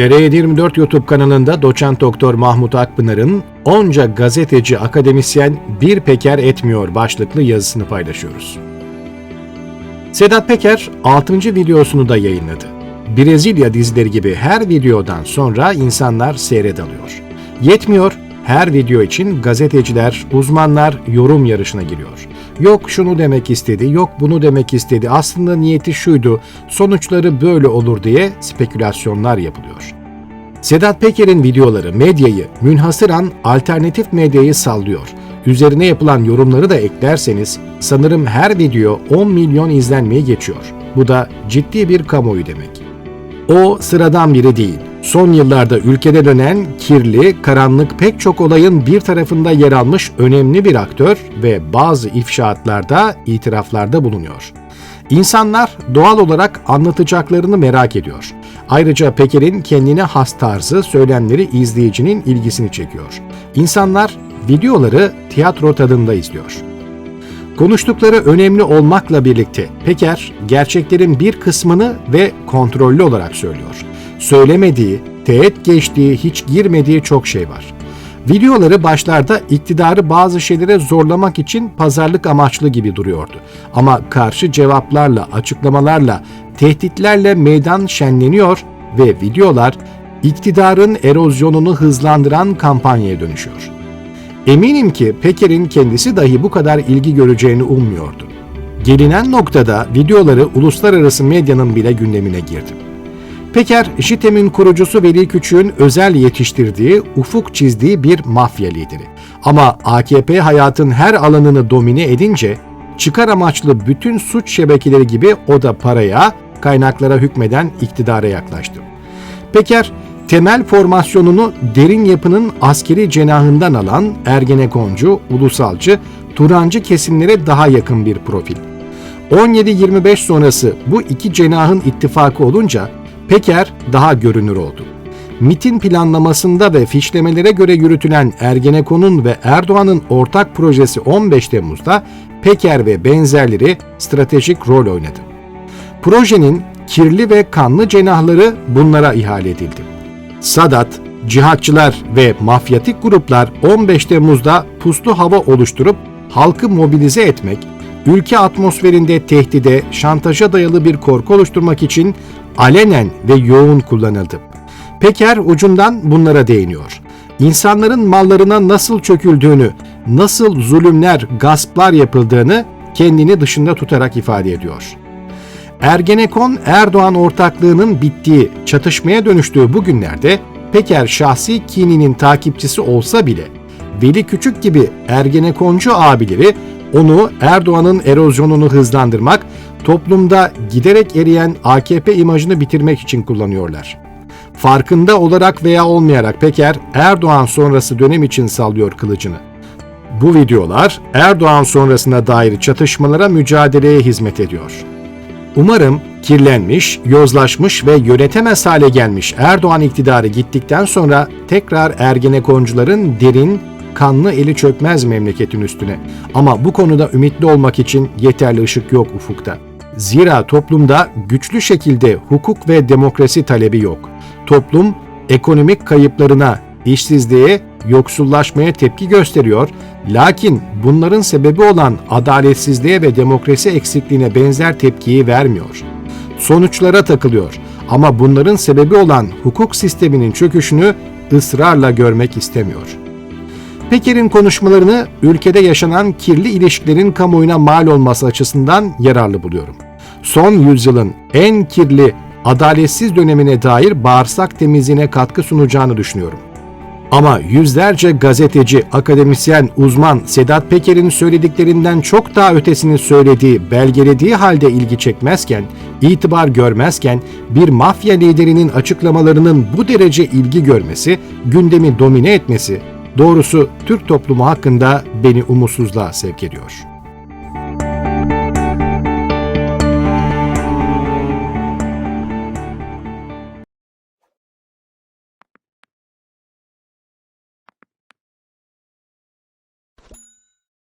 TR24 YouTube kanalında doçent doktor Mahmut Akpınar'ın onca gazeteci, akademisyen bir peker etmiyor başlıklı yazısını paylaşıyoruz. Sedat Peker 6. videosunu da yayınladı. Brezilya dizileri gibi her videodan sonra insanlar seyredalıyor. Yetmiyor, her video için gazeteciler, uzmanlar yorum yarışına giriyor. Yok şunu demek istedi, yok bunu demek istedi, aslında niyeti şuydu, sonuçları böyle olur diye spekülasyonlar yapılıyor. Sedat Peker'in videoları medyayı münhasıran alternatif medyayı sallıyor. Üzerine yapılan yorumları da eklerseniz sanırım her video 10 milyon izlenmeyi geçiyor. Bu da ciddi bir kamuoyu demek. O sıradan biri değil. Son yıllarda ülkede dönen kirli, karanlık pek çok olayın bir tarafında yer almış önemli bir aktör ve bazı ifşaatlarda, itiraflarda bulunuyor. İnsanlar doğal olarak anlatacaklarını merak ediyor. Ayrıca Peker'in kendine has tarzı söylemleri izleyicinin ilgisini çekiyor. İnsanlar videoları tiyatro tadında izliyor. Konuştukları önemli olmakla birlikte Peker gerçeklerin bir kısmını ve kontrollü olarak söylüyor. Söylemediği, teğet geçtiği, hiç girmediği çok şey var. Videoları başlarda iktidarı bazı şeylere zorlamak için pazarlık amaçlı gibi duruyordu. Ama karşı cevaplarla, açıklamalarla, tehditlerle meydan şenleniyor ve videolar iktidarın erozyonunu hızlandıran kampanyaya dönüşüyor. Eminim ki Peker'in kendisi dahi bu kadar ilgi göreceğini ummuyordu. Gelinen noktada videoları uluslararası medyanın bile gündemine girdi. Peker, JITEM'in kurucusu Veli Küçük'ün özel yetiştirdiği, ufuk çizdiği bir mafya lideri. Ama AKP hayatın her alanını domine edince, çıkar amaçlı bütün suç şebekeleri gibi o da paraya, kaynaklara hükmeden iktidara yaklaştı. Peker, temel formasyonunu derin yapının askeri cenahından alan Ergenekoncu, ulusalcı, Turancı kesimlere daha yakın bir profil. 17-25 sonrası bu iki cenahın ittifakı olunca Peker daha görünür oldu. MIT'in planlamasında ve fişlemelere göre yürütülen Ergenekon'un ve Erdoğan'ın ortak projesi 15 Temmuz'da Peker ve benzerleri stratejik rol oynadı. Projenin kirli ve kanlı cenahları bunlara ihale edildi. Sadat, cihatçılar ve mafyatik gruplar 15 Temmuz'da puslu hava oluşturup halkı mobilize etmek, ülke atmosferinde tehdide, şantaja dayalı bir korku oluşturmak için alenen ve yoğun kullanıldı. Peker ucundan bunlara değiniyor. İnsanların mallarına nasıl çöküldüğünü, nasıl zulümler, gasplar yapıldığını kendini dışında tutarak ifade ediyor. Ergenekon Erdoğan ortaklığının bittiği, çatışmaya dönüştüğü bu günlerde Peker şahsi kininin takipçisi olsa bile Veli Küçük gibi Ergenekoncu abileri onu Erdoğan'ın erozyonunu hızlandırmak, toplumda giderek eriyen AKP imajını bitirmek için kullanıyorlar. Farkında olarak veya olmayarak Peker Erdoğan sonrası dönem için sallıyor kılıcını. Bu videolar Erdoğan sonrasına dair çatışmalara mücadeleye hizmet ediyor. Umarım kirlenmiş, yozlaşmış ve yönetemez hale gelmiş Erdoğan iktidarı gittikten sonra tekrar Ergenekoncuların derin, kanlı eli çökmez memleketin üstüne. Ama bu konuda ümitli olmak için yeterli ışık yok ufukta. Zira toplumda güçlü şekilde hukuk ve demokrasi talebi yok. Toplum ekonomik kayıplarına, işsizliğe, yoksullaşmaya tepki gösteriyor. Lakin bunların sebebi olan adaletsizliğe ve demokrasi eksikliğine benzer tepkiyi vermiyor. Sonuçlara takılıyor ama bunların sebebi olan hukuk sisteminin çöküşünü ısrarla görmek istemiyor. Peker'in konuşmalarını ülkede yaşanan kirli ilişkilerin kamuoyuna mal olması açısından yararlı buluyorum. Son yüzyılın en kirli, adaletsiz dönemine dair bağırsak temizliğine katkı sunacağını düşünüyorum. Ama yüzlerce gazeteci, akademisyen, uzman Sedat Peker'in söylediklerinden çok daha ötesini söylediği, belgelediği halde ilgi çekmezken, itibar görmezken bir mafya liderinin açıklamalarının bu derece ilgi görmesi, gündemi domine etmesi doğrusu Türk toplumu hakkında beni umutsuzluğa sevk ediyor.''